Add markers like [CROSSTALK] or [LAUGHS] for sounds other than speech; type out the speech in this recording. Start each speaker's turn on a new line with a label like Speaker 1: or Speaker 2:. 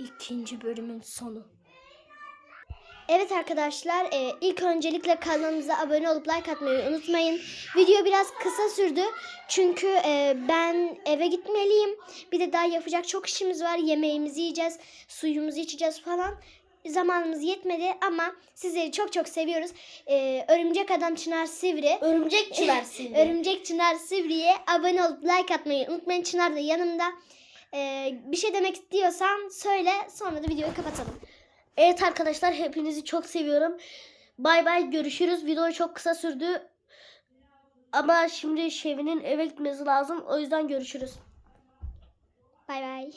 Speaker 1: ikinci bölümün sonu.
Speaker 2: Evet arkadaşlar e, ilk öncelikle kanalımıza abone olup like atmayı unutmayın. Video biraz kısa sürdü çünkü e, ben eve gitmeliyim. Bir de daha yapacak çok işimiz var. Yemeğimizi yiyeceğiz, suyumuzu içeceğiz falan. Zamanımız yetmedi ama sizleri çok çok seviyoruz. E, Örümcek Adam Çınar Sivri.
Speaker 1: Örümcek Çınar [LAUGHS] Sivri.
Speaker 2: Örümcek Çınar Sivri'ye abone olup like atmayı unutmayın. Çınar da yanımda. E, bir şey demek istiyorsan söyle sonra da videoyu kapatalım.
Speaker 1: Evet arkadaşlar hepinizi çok seviyorum. Bay bay görüşürüz. Video çok kısa sürdü. Ama şimdi Şevi'nin eve gitmesi lazım. O yüzden görüşürüz.
Speaker 2: Bay bay.